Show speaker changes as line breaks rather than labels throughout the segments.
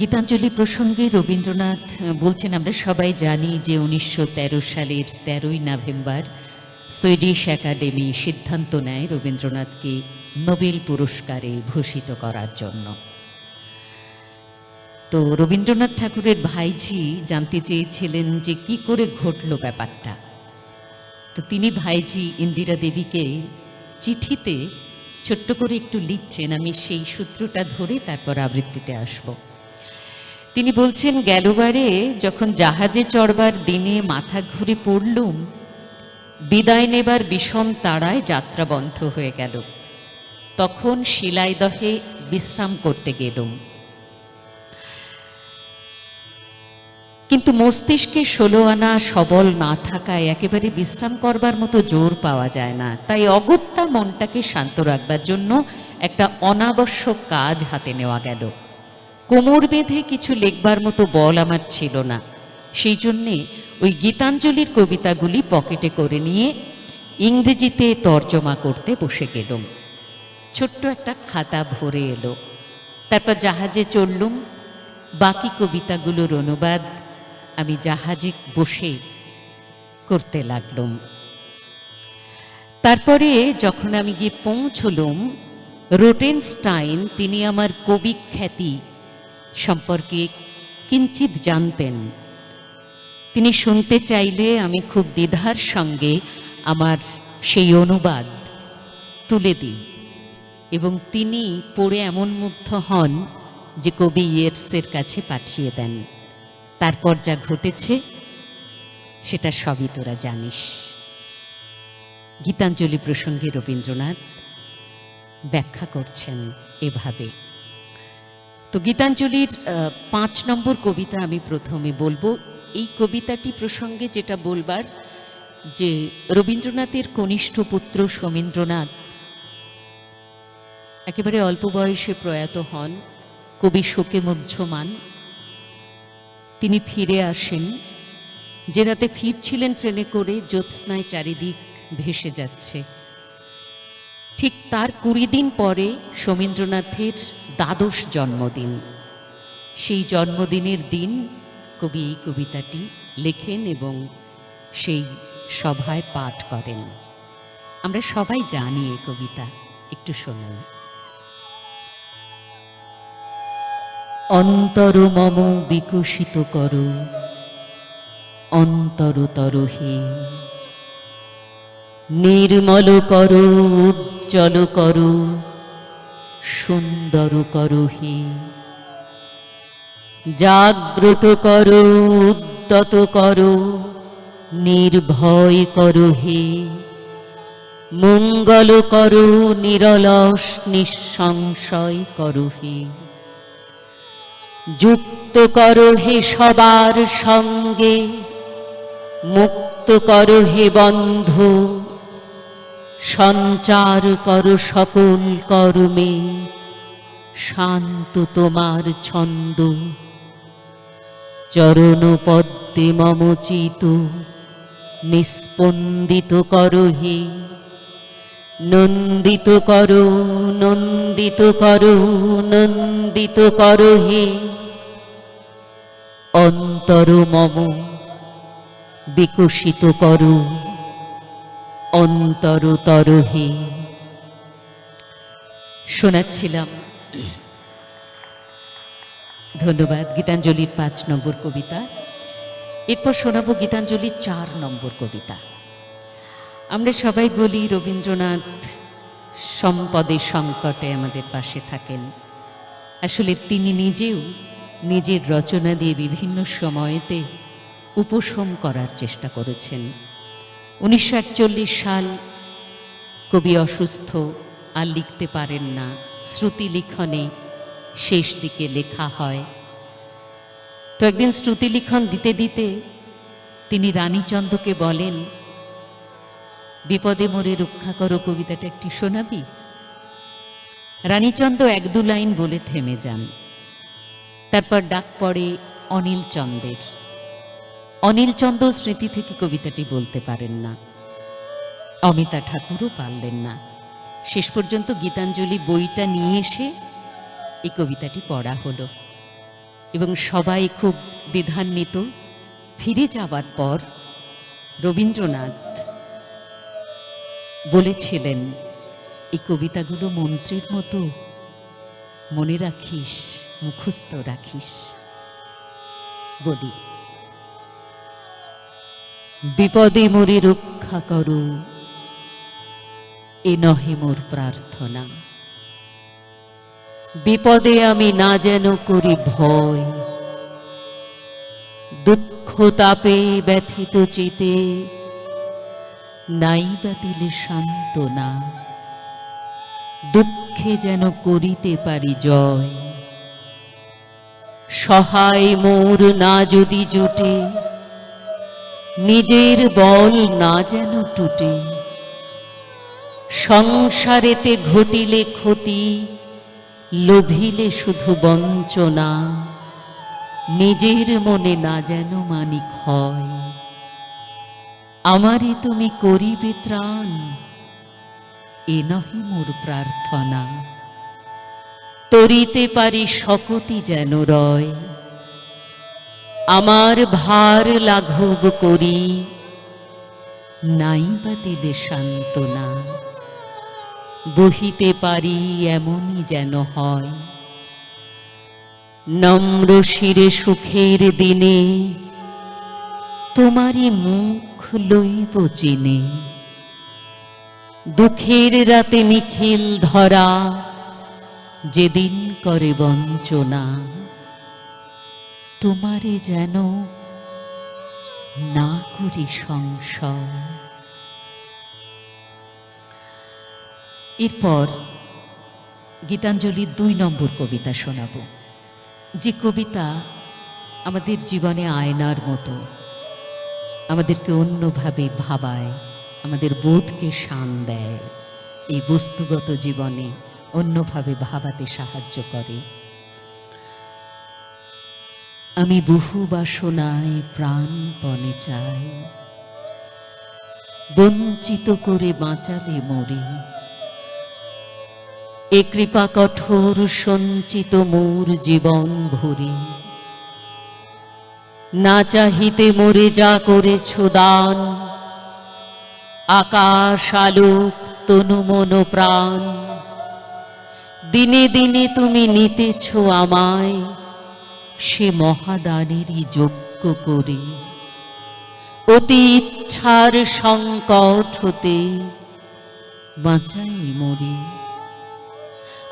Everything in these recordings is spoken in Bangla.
গীতাঞ্জলি প্রসঙ্গে রবীন্দ্রনাথ বলছেন, আমরা সবাই জানি যে উনিশশো তেরো সালের তেরোই নভেম্বর সুইডিশ একাডেমি সিদ্ধান্ত নেয় রবীন্দ্রনাথকে নোবেল পুরস্কারে ভূষিত করার জন্য। তো রবীন্দ্রনাথ ঠাকুরের ভাইঝি জানতে চেয়েছিলেন যে কি করে ঘটল ব্যাপারটা। তো তিনি ভাইঝি ইন্দিরা দেবীকে চিঠিতে ছোট্ট করে একটু লিখছেন, আমি সেই সূত্রটা ধরে তারপর আবৃত্তিতে আসব। তিনি বলছেন, গেলবারে যখন জাহাজে চড়বার দিনে মাথা ঘুরে পড়লুম, বিদায় নেবার বিষম তাড়ায় যাত্রা বন্ধ হয়ে গেল। তখন শিলাইদহে বিশ্রাম করতে গেলুম। কিন্তু মস্তিষ্কে ষোলো আনা সবল না থাকায় একেবারে বিশ্রাম করবার মতো জোর পাওয়া যায় না। তাই অগত্যা মনটাকে শান্ত রাখবার জন্য একটা অনাবশ্যক কাজ হাতে নেওয়া গেল। কোমর বেঁধে কিছু লেখবার মতো বল আমার ছিল না। সেই জন্যে ওই গীতাঞ্জলির কবিতাগুলি পকেটে করে নিয়ে ইংরেজিতে তর্জমা করতে বসে গেলুম। ছোট্ট একটা খাতা ভরে এলো। তারপর জাহাজে চললুম বাকি কবিতাগুলোর অনুবাদ আমি জাহাজে বসে করতে লাগলুম। তারপরে যখন আমি গিয়ে পৌঁছলুম, রোটেনস্টাইন, তিনি আমার কবি খ্যাতি সম্পর্কে কিঞ্চিত জানতেন। তিনি শুনতে চাইলে আমি খুব দ্বিধার সঙ্গে আমার সেই অনুবাদ তুলে দিই। এবং তিনি পড়ে এমন মুগ্ধ হন যে কবি ইয়েটসের কাছে পাঠিয়ে দেন। তারপর যা ঘটেছে, সেটা সবই তোরা জানিস। গীতাঞ্জলি প্রসঙ্গে রবীন্দ্রনাথ ব্যাখ্যা করছেন এভাবে। তো গীতাঞ্জলির পাঁচ নম্বর কবিতা আমি প্রথমে বলব। এই কবিতাটি প্রসঙ্গে যেটা বলবার, যে রবীন্দ্রনাথের কনিষ্ঠ পুত্র সমীন্দ্রনাথ একেবারে অল্প বয়সে প্রয়াত হন, কবি শোকে মুহ্যমান তিনি ফিরে আসেন, যে রাতে ফিরছিলেন ট্রেনে করে, জ্যোৎস্নায় চারিদিক ভেসে যাচ্ছে। ঠিক তার কুড়ি দিন পরে সমীন্দ্রনাথের দ্বাদশ জন্মদিন। সেই জন্মদিনের দিন কবি এই কবিতাটি লেখেন এবং সেই সভায় পাঠ করেন। আমরা সবাই জানি এই কবিতা। একটু শোনাই অন্তর মম বিকশিত করো অন্তরতর হে। নির্মল করো, উজ্জ্বল করো সুন্দর করো হে জাগ্রত করো, উদ্যত করো, নির্ভয় করো হে মঙ্গল করো, নিরলস, নিঃসংশয় করো হে যুক্ত করো হে সবার সঙ্গে, মুক্ত করো হে বন্ধু। সঞ্চার করো সকল কর্মে। শান্ত তোমার ছন্দ। চরণ পদ্মে মমচিত নিস্পন্দিত করো হে। নন্দিত করো নন্দিত করো নন্দিত করো হে। অন্তর মম বিকশিত করো। অন্তরতর হে শোনাচ্ছিলাম। ধন্যবাদ, গীতাঞ্জলির পাঁচ নম্বর কবিতা। এরপর শোনাবো গীতাঞ্জলির চার নম্বর কবিতা। আমরা সবাই বলি, রবীন্দ্রনাথ সম্পদে সংকটে আমাদের পাশে থাকেন। আসলে তিনি নিজেও নিজের রচনা দিয়ে বিভিন্ন সময়েতে উপশম করার চেষ্টা করেছেন। উনিশশো একচল্লিশ সাল কবি অসুস্থ আর লিখতে পারেন না। শ্রুতি লিখনে শেষ দিকে লেখা হয়। তো একদিন শ্রুতি লিখন দিতে দিতে তিনি রানীচন্দ্রকে বলেন, বিপদে মরে রক্ষা করো কবিতাটা, একটি শোনাবি? রানীচন্দ্র এক দু লাইন বলে থেমে যান। তারপর ডাক পড়ে অনিল চন্দের অনিল চন্দ্র স্মৃতি থেকে কবিতাটি বলতে পারেন না। অমিতা ঠাকুরও পারলেন না। শেষ পর্যন্ত গীতাঞ্জলি বইটা নিয়ে এসে এই কবিতাটি পড়া হলো এবং সবাই খুব দ্বিধান্বিত। ফিরে যাবার পর রবীন্দ্রনাথ বলেছিলেন, এই কবিতাগুলো মন্ত্রের মতো। মনে রাখিস, মুখস্থ রাখিস। বলি। বিপদে মরে রক্ষা করো। এ নহে মোর প্রার্থনা। বিপদে আমি না যেন করি ভয়। দুঃখ তাপে ব্যথিত চিতে নাই বা দিলে সান্ত্বনা। দুঃখে যেন করিতে পারি জয়। সহায় মোর না যদি জুটে নিজের বল না যেন টুটে। সংসারেতে ঘটিলে ক্ষতি, লোভিলে শুধু বঞ্চনা। নিজের মনে না যেন মানি ক্ষয় আমারই তুমি করিবে ত্রাণ, এ নহে মোর প্রার্থনা। তরিতে পারি শকতি যেন রয়। আমার ভার লাঘব করি। নাই বা দিলে সান্ত্বনা। বহিতে পারি এমনই যেন হয়। নম্র শিরে সুখের দিনে তোমারই মুখ লইব চিনে। দুঃখের রাতে নিখিল ধরা যেদিন করে বঞ্চনা। তোমারে যেন না করি সংশয়। এরপর গীতাঞ্জলির দুই নম্বর কবিতা শোনাব। যে কবিতা আমাদের জীবনে আয়নার মতো, আমাদেরকে অন্যভাবে ভাবায়, আমাদের বোধকে শান দেয়, এই বস্তুগত জীবনে অন্যভাবে ভাবাতে সাহায্য করে। আমি বহু বাসনায় প্রাণপণে চাই। বঞ্চিত করে বাঁচালে মরে। এ কৃপা কঠোর, সঞ্চিত মোর জীবন ভরে। না চাহিতে মরে যা করেছ দান। আকাশ, আলোক, তনু, মন, প্রাণ। দিনে দিনে তুমি নিতেছ আমায়। সে মহাদানেরই যোগ্য করে। অতি ইচ্ছার সংকট হতে বাঁচাই মরে।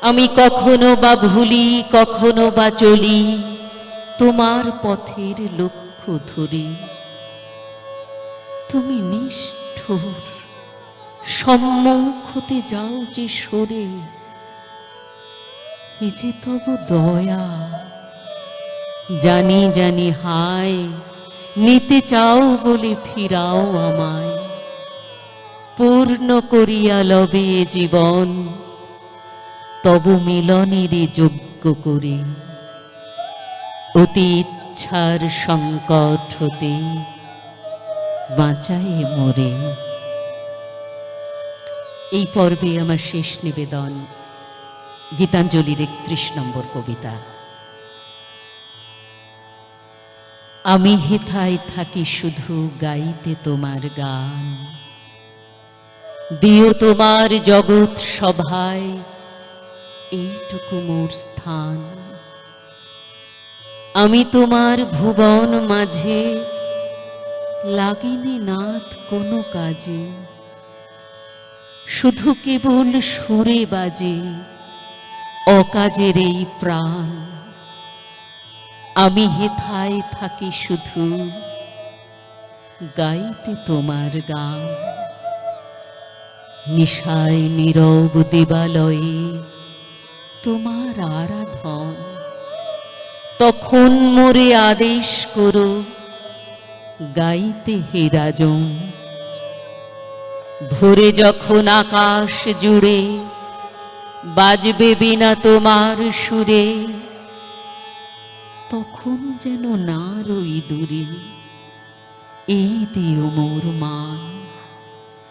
আমি কখনো বা ভুলি, কখনো বা চলি, তোমার পথের লক্ষ্য ধরে। তুমি নিষ্ঠুর, সম্মুখ হতে যাও যে সরে। এ তব দয়া জানি জানি, হায়, নিতে চাও বলে ফিরাও আমায়। পূর্ণ করিয়া লবে জীবন, তব মিলনেরই যোগ্য করে। অতি ইচ্ছার সংকট হতে বাঁচায় মোরে। এই পর্বে আমার শেষ নিবেদন। গীতাঞ্জলির একত্রিশ নম্বর কবিতা। আমি হেথায় থাকি শুধু গাইতে তোমার গান। দিও তোমার জগৎ সভায়, এইটুকু মোর স্থান। আমি তোমার ভুবন মাঝে, লাগিনি নাথ কোনো কাজে। শুধু কেবল সুরে বাজে, অকাজের এই প্রাণ। আমি হেথায় থাকি শুধু গাইতে তোমার গান। নিশায় নীরব দেবালয়ে তোমার আরাধন। তখন মোরে আদেশ করো, গাইতে হে রাজন। ভোরে যখন আকাশ জুড়ে বাজবে বিনা তোমার সুরে তখন যেন না রই দূরে। এই দিও মোর মান।